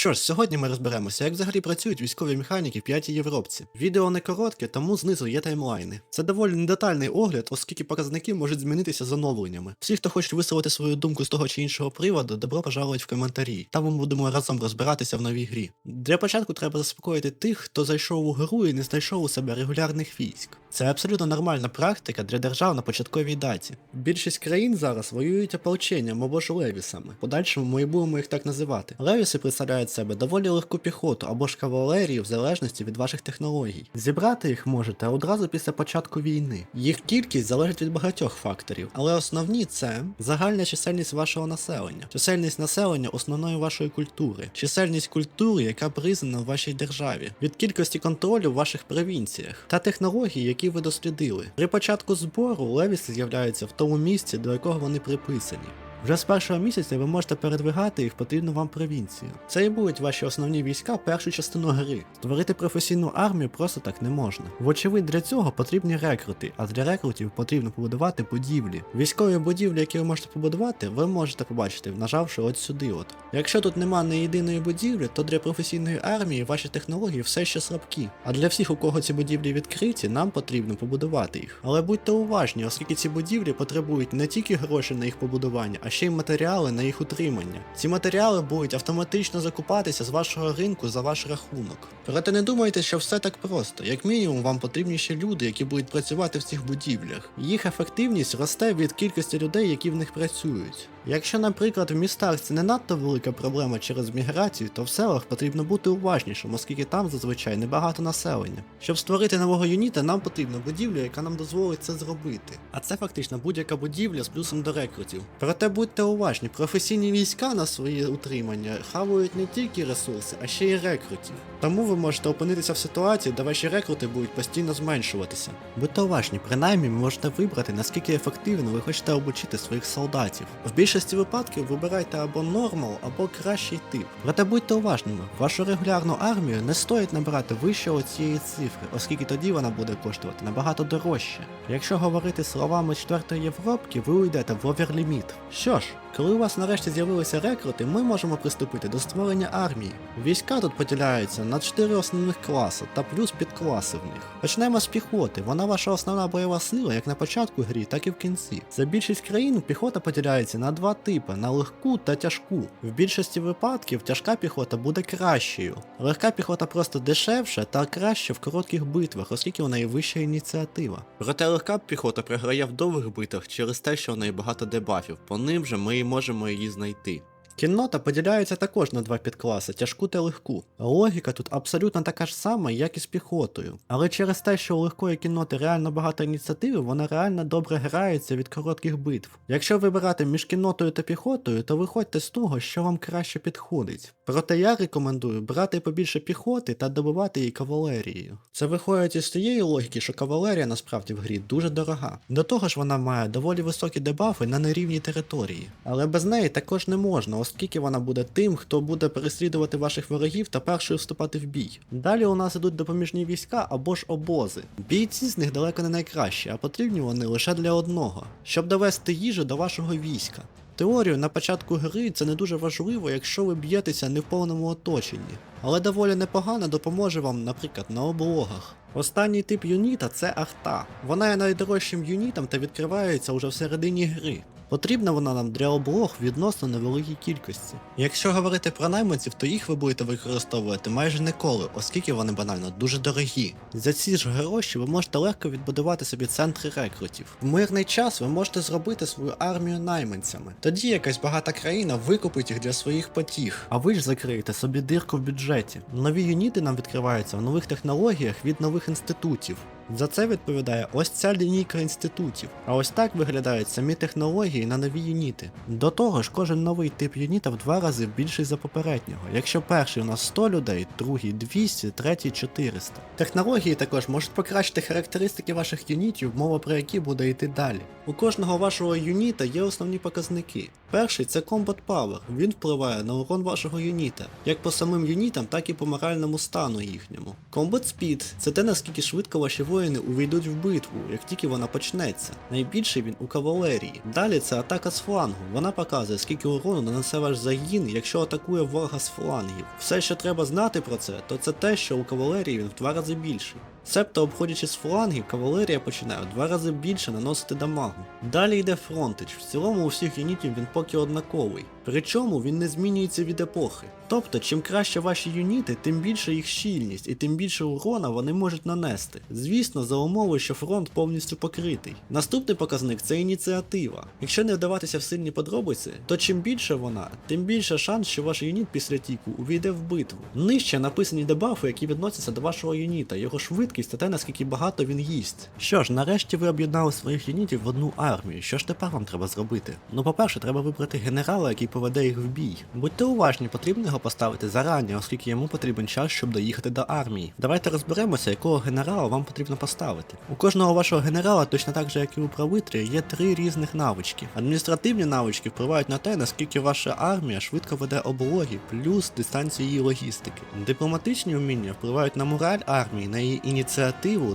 Що ж, сьогодні ми розберемося, як взагалі працюють військові механіки в п'ятій Європці. Відео не коротке, тому знизу є таймлайни. Це доволі недетальний огляд, оскільки показники можуть змінитися з оновленнями. Всі, хто хоче висловити свою думку з того чи іншого приводу, добро пожалують в коментарі. Там ми будемо разом розбиратися в новій грі. Для початку треба заспокоїти тих, хто зайшов у гру і не знайшов у себе регулярних військ. Це абсолютно нормальна практика для держав на початковій даті. Більшість країн зараз воюють ополченням або ж левісами. Подальшому ми і будемо їх так називати. Левіси представляють себе доволі легку піхоту або ж кавалерію в залежності від ваших технологій. Зібрати їх можете одразу після початку війни. Їх кількість залежить від багатьох факторів, але основні це загальна чисельність вашого населення, чисельність населення основної вашої культури, чисельність культури, яка признана в вашій державі, від кількості контролю в ваших провінціях та технологій, які ви дослідили. При початку збору левіси з'являються в тому місці, до якого вони приписані. Вже з першого місяця ви можете передвигати їх в потрібну вам провінцію. Це і будуть ваші основні війська першу частину гри. Створити професійну армію просто так не можна. Вочевидь, для цього потрібні рекрути, а для рекрутів потрібно побудувати будівлі. Військові будівлі, які ви можете побудувати, ви можете побачити, нажавши от сюди. От. Якщо тут нема ні єдиної будівлі, то для професійної армії ваші технології все ще слабкі. А для всіх, у кого ці будівлі відкриті, нам потрібно побудувати їх. Але будьте уважні, оскільки ці будівлі потребують не тільки грошей на їх побудування, а ще й матеріали на їх утримання. Ці матеріали будуть автоматично закупатися з вашого ринку за ваш рахунок. Проте не думайте, що все так просто. Як мінімум, вам потрібні ще люди, які будуть працювати в цих будівлях. Їх ефективність росте від кількості людей, які в них працюють. Якщо, наприклад, в містах це не надто велика проблема через міграцію, то в селах потрібно бути уважнішим, оскільки там зазвичай небагато населення. Щоб створити нового юніта, нам потрібна будівля, яка нам дозволить це зробити. А це фактично будь-яка будівля з плюсом до рекрутів. Проте будьте уважні, професійні війська на своє утримання хавають не тільки ресурси, а ще й рекрутів. Тому ви можете опинитися в ситуації, де ваші рекрути будуть постійно зменшуватися. Будьте уважні, принаймні можете вибрати, наскільки ефективно ви хочете обучити своїх солдатів. В більшості випадків вибирайте або нормал, або кращий тип. Проте будьте уважними, вашу регулярну армію не стоїть набирати вище цієї цифри, оскільки тоді вона буде коштувати набагато дорожче. Якщо говорити словами 4 Європки, ви уйдете в оверліміт. Що ж, коли у вас нарешті з'явилися рекрути, ми можемо приступити до створення армії. Війська тут поділяються на 4 основних класи та плюс підкласи в них. Почнемо з піхоти. Вона ваша основна бойова сила як на початку грі, так і в кінці. За більшість країн піхота поділяється на два типи: на легку та тяжку. В більшості випадків тяжка піхота буде кращою. Легка піхота просто дешевша та краще в коротких битвах, оскільки у неї вища ініціатива. Проте легка піхота програє в довгих битвах через те, що у неї багато дебафів. По ним же ми можемо її знайти. Кіннота поділяється також на два підкласи тяжку та легку. Логіка тут абсолютно така ж сама, як і з піхотою. Але через те, що у легкої кінноти реально багато ініціативи, вона реально добре грається від коротких битв. Якщо вибирати між кіннотою та піхотою, то виходьте з того, що вам краще підходить. Проте я рекомендую брати побільше піхоти та добивати її кавалерією. Це виходить із тієї логіки, що кавалерія насправді в грі дуже дорога. До того ж, вона має доволі високі дебафи на нерівній території. Але без неї також не можна, оскільки вона буде тим, хто буде переслідувати ваших ворогів та першою вступати в бій. Далі у нас ідуть допоміжні війська або ж обози. Бійці з них далеко не найкращі, а потрібні вони лише для одного, щоб довести їжу до вашого війська. Теорію на початку гри це не дуже важливо, якщо ви б'єтеся не в повному оточенні, але доволі непогано допоможе вам, наприклад, на облогах. Останній тип юніта це арта. Вона є найдорожчим юнітом та відкривається уже всередині гри. Потрібна вона нам для облог відносно невеликій кількості. Якщо говорити про найманців, то їх ви будете використовувати майже ніколи, оскільки вони банально дуже дорогі. За ці ж гроші ви можете легко відбудувати собі центри рекрутів. В мирний час ви можете зробити свою армію найманцями. Тоді якась багата країна викупить їх для своїх потіг, а ви ж закриєте собі дирку в бюджеті. Нові юніти нам відкриваються в нових технологіях від нових інститутів. За це відповідає ось ця лінійка інститутів. А ось так виглядають самі технології на нові юніти. До того ж, кожен новий тип юніта в два рази більший за попереднього. Якщо перший у нас 100 людей, другий 200, третій 400. Технології також можуть покращити характеристики ваших юнітів, мова про які буде йти далі. У кожного вашого юніта є основні показники. Перший це Combat Power. Він впливає на урон вашого юніта, як по самим юнітам, так і по моральному стану їхньому. Combat Speed це те наскільки швидко ваші воїни воїни увійдуть в битву, як тільки вона почнеться. Найбільший він у кавалерії. Далі це атака з флангу. Вона показує, скільки урону нанесе ваш загін, якщо атакує ворога з флангів. Все, що треба знати про це, то це те, що у кавалерії він в два рази більший. Себто, обходячи з флангів, кавалерія починає в два рази більше наносити дамагу. Далі йде фронтич. В цілому у всіх юнітів він поки однаковий. Причому він не змінюється від епохи. Тобто, чим краще ваші юніти, тим більше їх щільність і тим більше урона вони можуть нанести. Звісно, за умови, що фронт повністю покритий. Наступний показник це ініціатива. Якщо не вдаватися в сильні подробиці, то чим більше вона, тим більше шанс, що ваш юніт після тіку увійде в битву. Нижче написані дебафи, які відносяться до вашого юніта, його швидкість та те, наскільки багато він їсть. Що ж, нарешті ви об'єднали своїх юнітів в одну армію. Що ж тепер вам треба зробити? Ну, по-перше, треба вибрати генерала, який поведе їх в бій. Будьте уважні, потрібно його поставити зарані, оскільки йому потрібен час, щоб доїхати до армії. Давайте розберемося, якого генерала вам потрібно поставити. У кожного вашого генерала, точно так же як і у правитрі, є три різних навички. Адміністративні навички впливають на те, наскільки ваша армія швидко веде облоги, плюс дистанцію її логістики. Дипломатичні вміння впливають на мораль армії, на її ініціативу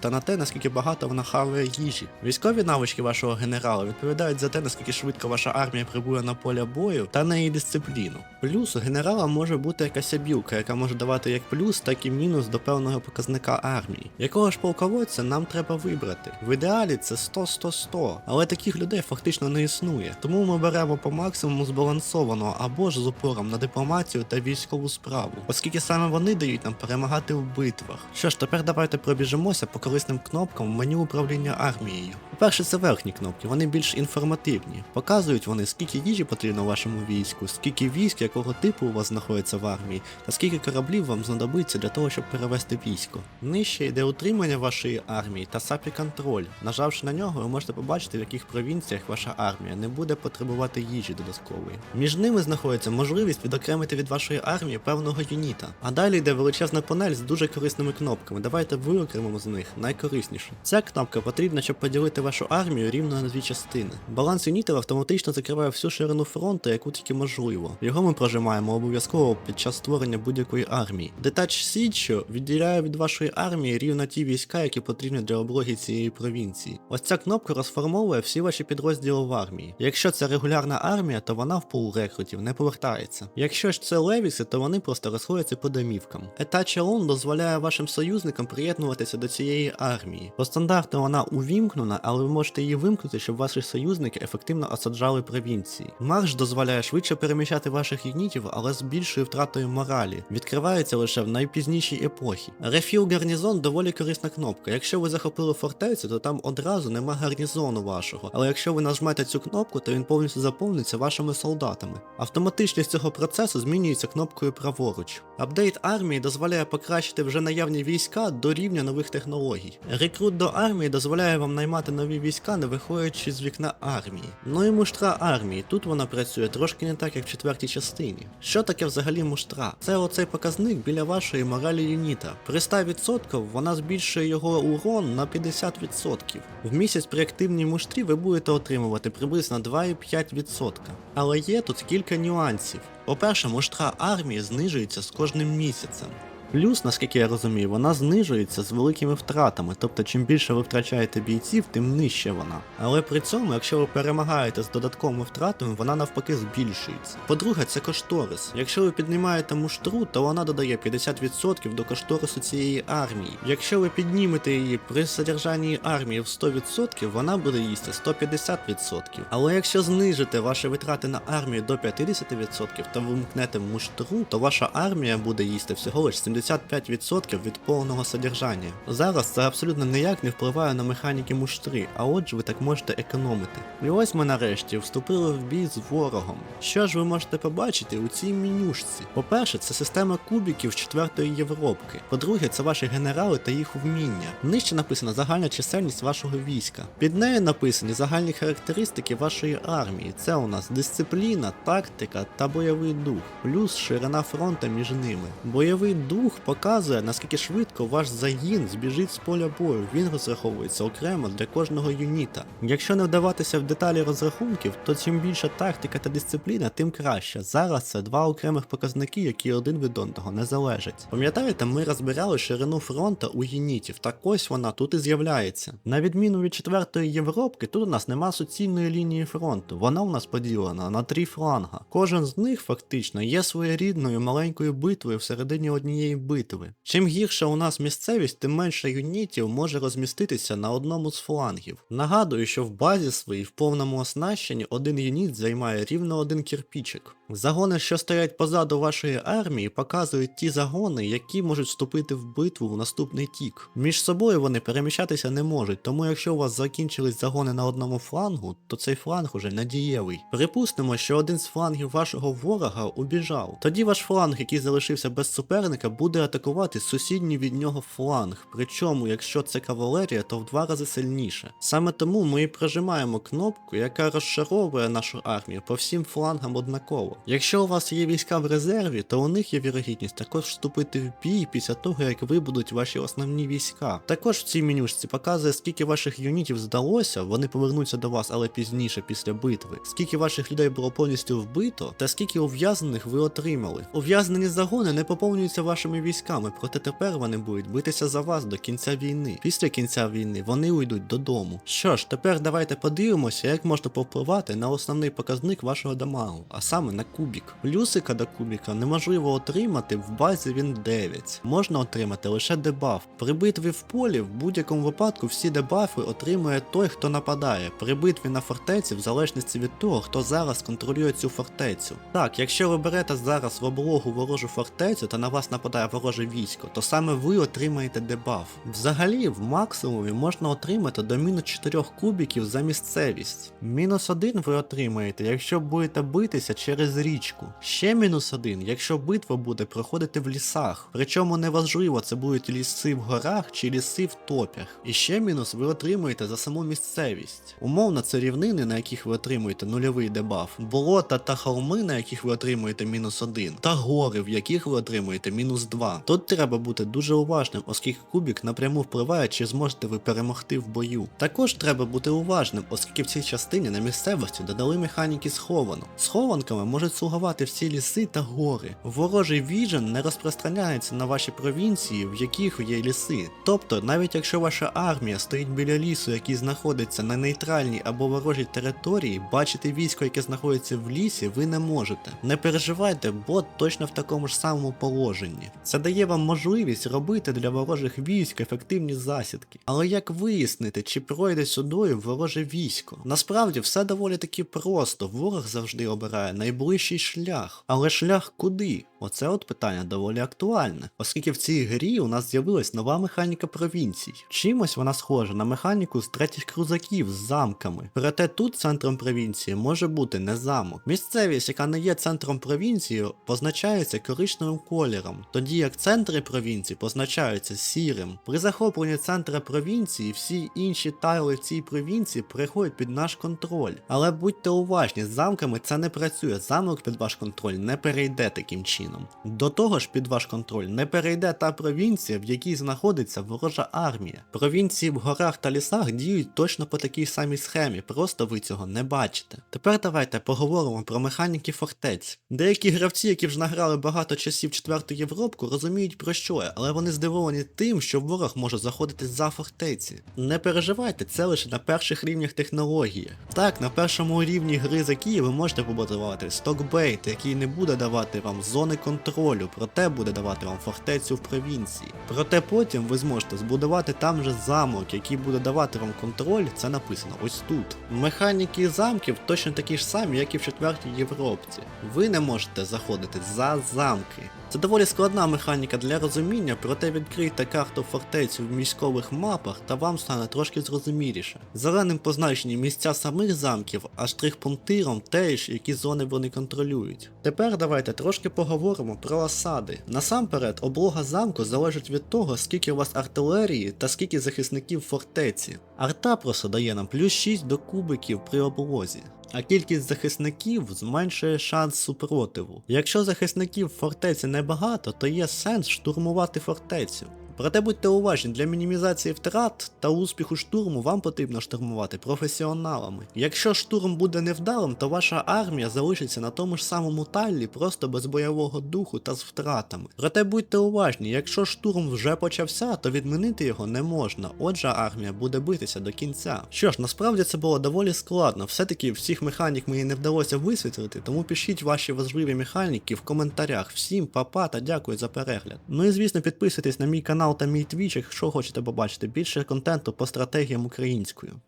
та на те, наскільки багато вона хаває їжі. Військові навички вашого генерала відповідають за те, наскільки швидко ваша армія прибує на поле бою та на її дисципліну. Плюс у генерала може бути якась обілка, яка може давати як плюс, так і мінус до певного показника армії. Якого ж полководця нам треба вибрати? В ідеалі це 100-100-100, але таких людей фактично не існує. Тому ми беремо по максимуму збалансованого або ж з упором на дипломатію та військову справу, оскільки саме вони дають нам перемагати в битвах. Що ж, тепер давайте пробіжимося по корисним кнопкам в меню управління армією. По-перше, це верхні кнопки, вони більш інформативні. Показують вони, скільки їжі потрібно вашому війську, скільки військ, якого типу у вас знаходиться в армії, та скільки кораблів вам знадобиться для того, щоб перевести військо. Нижче йде утримання вашої армії та сапі контроль. Нажавши на нього, ви можете побачити, в яких провінціях ваша армія не буде потребувати їжі додаткової. Між ними знаходиться можливість відокремити від вашої армії певного юніта. А далі йде величезна панель з дуже корисними кнопками. Давайте виокремимо з них найкориснішу. Ця кнопка потрібна, щоб поділити вашу армію рівно на дві частини. Баланс юнітів автоматично закриває всю ширину фронту, яку тільки можливо. Його ми прожимаємо обов'язково під час створення будь-якої армії. Детач Січо відділяє від вашої армії рівно ті війська, які потрібні для облоги цієї провінції. Ось ця кнопка розформовує всі ваші підрозділи в армії. Якщо це регулярна армія, то вона в пул рекрутів не повертається. Якщо ж це левіси, то вони просто розходяться по домівкам. Етач Елон дозволяє вашим союзникам приєднуватися до цієї армії. По стандарту вона увімкнена, але ви можете її вимкнути, щоб ваші союзники ефективно осаджали провінції. Марш дозволяє швидше переміщати ваших юнітів, але з більшою втратою моралі. Відкривається лише в найпізнішій епохі. Рефіл гарнізон доволі корисна кнопка. Якщо ви захопили фортецю, то там одразу нема гарнізону вашого. Але якщо ви нажмете цю кнопку, то він повністю заповниться вашими солдатами. Автоматичність цього процесу змінюється кнопкою праворуч. Апдейт армії дозволяє покращити вже наявні війська до рівня нових технологій. Рекрут до армії дозволяє вам наймати нові війська, не виходячи з вікна армії. Ну і муштра армії. Тут вона працює трошки не так, як в четвертій частині. Що таке взагалі муштра? Це оцей показник біля вашої моралі юніта. При 100% вона збільшує його урон на 50%. В місяць при активній муштрі ви будете отримувати приблизно 2,5%. Але є тут кілька нюансів. По-перше, муштра армії знижується з кожним місяцем. Плюс, наскільки я розумію, вона знижується з великими втратами, тобто чим більше ви втрачаєте бійців, тим нижче вона. Але при цьому, якщо ви перемагаєте з додатковими втратами, вона навпаки збільшується. По-друге, це кошторис. Якщо ви піднімаєте муштру, то вона додає 50% до кошторису цієї армії. Якщо ви піднімете її при содержанні армії в 100%, вона буде їсти 150%. Але якщо знижите ваші витрати на армію до 50% та вимкнете муштру, то ваша армія буде їсти всього лише 75% від повного содержання. Зараз це абсолютно ніяк не впливає на механіки муштри, а отже ви так можете економити. І ось ми нарешті вступили в бій з ворогом. Що ж ви можете побачити у цій менюшці? По-перше, це система кубіків четвертої Європки. По-друге, це ваші генерали та їх вміння. Нижче написана загальна чисельність вашого війська. Під нею написані загальні характеристики вашої армії. Це у нас дисципліна, тактика та бойовий дух, плюс ширина фронта між ними. Бойовий дух рух показує, наскільки швидко ваш загін збіжить з поля бою. Він розраховується окремо для кожного юніта. Якщо не вдаватися в деталі розрахунків, то чим більша тактика та дисципліна, тим краще. Зараз це два окремих показники, які один від одного не залежать. Пам'ятаєте, ми розбирали ширину фронта у юнітів, так ось вона тут і з'являється. На відміну від четвертої Європки, тут у нас нема суцільної лінії фронту. Вона у нас поділена на три фланга. Кожен з них фактично є своєрідною маленькою битвою всередині однієї битви. Чим гірша у нас місцевість, тим менше юнітів може розміститися на одному з флангів. Нагадую, що в базі своїй в повному оснащенні один юніт займає рівно один кірпічик. Загони, що стоять позаду вашої армії, показують ті загони, які можуть вступити в битву в наступний тік. Між собою вони переміщатися не можуть, тому якщо у вас закінчились загони на одному флангу, то цей фланг уже надієвий. Припустимо, що один з флангів вашого ворога убіжав. Тоді ваш фланг, який залишився без суперника, буде атакувати сусідній від нього фланг. Причому, якщо це кавалерія, то в два рази сильніше. Саме тому ми і прожимаємо кнопку, яка розшаровує нашу армію по всім флангам однаково. Якщо у вас є війська в резерві, то у них є вірогідність також вступити в бій після того, як вибудуть ваші основні війська. Також в цій менюшці показує, скільки ваших юнітів здалося, вони повернуться до вас, але пізніше після битви. Скільки ваших людей було повністю вбито, та скільки ув'язнених ви отримали. Ув'язнені загони не поповнюються вашими військами, проте тепер вони будуть битися за вас до кінця війни. Після кінця війни вони уйдуть додому. Що ж, тепер давайте подивимося, як можна повпливати на основний показник вашого дамагу, а саме на кубік. Плюсика до кубіка неможливо отримати, в базі він 9. Можна отримати лише дебаф. При битві в полі в будь-якому випадку всі дебафи отримує той, хто нападає. При битві на фортеці, в залежності від того, хто зараз контролює цю фортецю. Так, якщо ви берете зараз в облогу ворожу фортецю та на вас нападає вороже військо, то саме ви отримаєте дебаф. Взагалі, в максимумі можна отримати до мінус 4 кубіків за місцевість. Мінус 1 ви отримаєте, якщо будете битися через річку. Ще мінус 1, якщо битва буде проходити в лісах. Причому неважливо, це будуть ліси в горах чи ліси в топях. І ще мінус ви отримуєте за саму місцевість. Умовно, це рівнини, на яких ви отримуєте нульовий дебаф, болота та холми, на яких ви отримуєте мінус 1, та гори, в яких ви отримуєте мінус 2. Тут треба бути дуже уважним, оскільки кубік напряму впливає, чи зможете ви перемогти в бою. Також треба бути уважним, оскільки в цій частині на місцевості додали механіки сховану. Схованками можуть слугувати всі ліси та гори. Ворожий віжен не розпространяється на ваші провінції, в яких є ліси. Тобто, навіть якщо ваша армія стоїть біля лісу, який знаходиться на нейтральній або ворожій території, бачити військо, яке знаходиться в лісі, ви не можете. Не переживайте, бот точно в такому ж самому положенні. Це дає вам можливість робити для ворожих військ ефективні засідки. Але як вияснити, чи пройде сюдою вороже військо? Насправді все доволі таки просто. Ворог завжди обирає найближчий шлях. Але шлях куди? Оце от питання доволі актуальне, оскільки в цій грі у нас з'явилась нова механіка провінцій. Чимось вона схожа на механіку з третіх крузаків з замками. Проте тут центром провінції може бути не замок. Місцевість, яка не є центром провінції, позначається коричневим кольором, тоді як центри провінції позначаються сірим. При захопленні центра провінції всі інші тайли в цій провінції приходять під наш контроль. Але будьте уважні, з замками це не працює. Замок під ваш контроль не перейде таким чином. До того ж, під ваш контроль не перейде та провінція, в якій знаходиться ворожа армія. Провінції в горах та лісах діють точно по такій самій схемі, просто ви цього не бачите. Тепер давайте поговоримо про механіки фортець. Деякі гравці, які вже награли багато часів четверту Європку, розуміють про що, я, але вони здивовані тим, що ворог може заходити за фортеці. Не переживайте, це лише на перших рівнях технології. Так, на першому рівні гри за Київ ви можете побудувати стокбейт, який не буде давати вам зони контролю, проте буде давати вам фортецю в провінції. Проте потім ви зможете збудувати там же замок, який буде давати вам контроль, це написано ось тут. Механіки замків точно такі ж самі, як і в четвертій Європці. Ви не можете заходити за замки. Це доволі складна механіка для розуміння, проте відкрийте карту фортецю в міськових мапах та вам стане трошки зрозуміліше. Зеленим позначені місця самих замків, а штрих-пунктиром теж, які зони вони контролюють. Тепер давайте трошки поговоримо про осади. Насамперед, облога замку залежить від того, скільки у вас артилерії та скільки захисників фортеці. Арта просто дає нам плюс 6 до кубиків при облозі. А кількість захисників зменшує шанс супротиву. Якщо захисників в фортеці небагато, то є сенс штурмувати фортецю. Проте будьте уважні, для мінімізації втрат та успіху штурму вам потрібно штурмувати професіоналами. Якщо штурм буде невдалим, то ваша армія залишиться на тому ж самому таллі, просто без бойового духу та з втратами. Проте будьте уважні, якщо штурм вже почався, то відмінити його не можна, отже армія буде битися до кінця. Що ж, насправді це було доволі складно, все-таки всіх механік мені не вдалося висвітлити, тому пишіть ваші важливі механіки в коментарях. Всім папа та дякую за перегляд. Ну і звісно, підписуйтесь на мій канал та мій твіч, якщо хочете побачити більше контенту по стратегіям українською.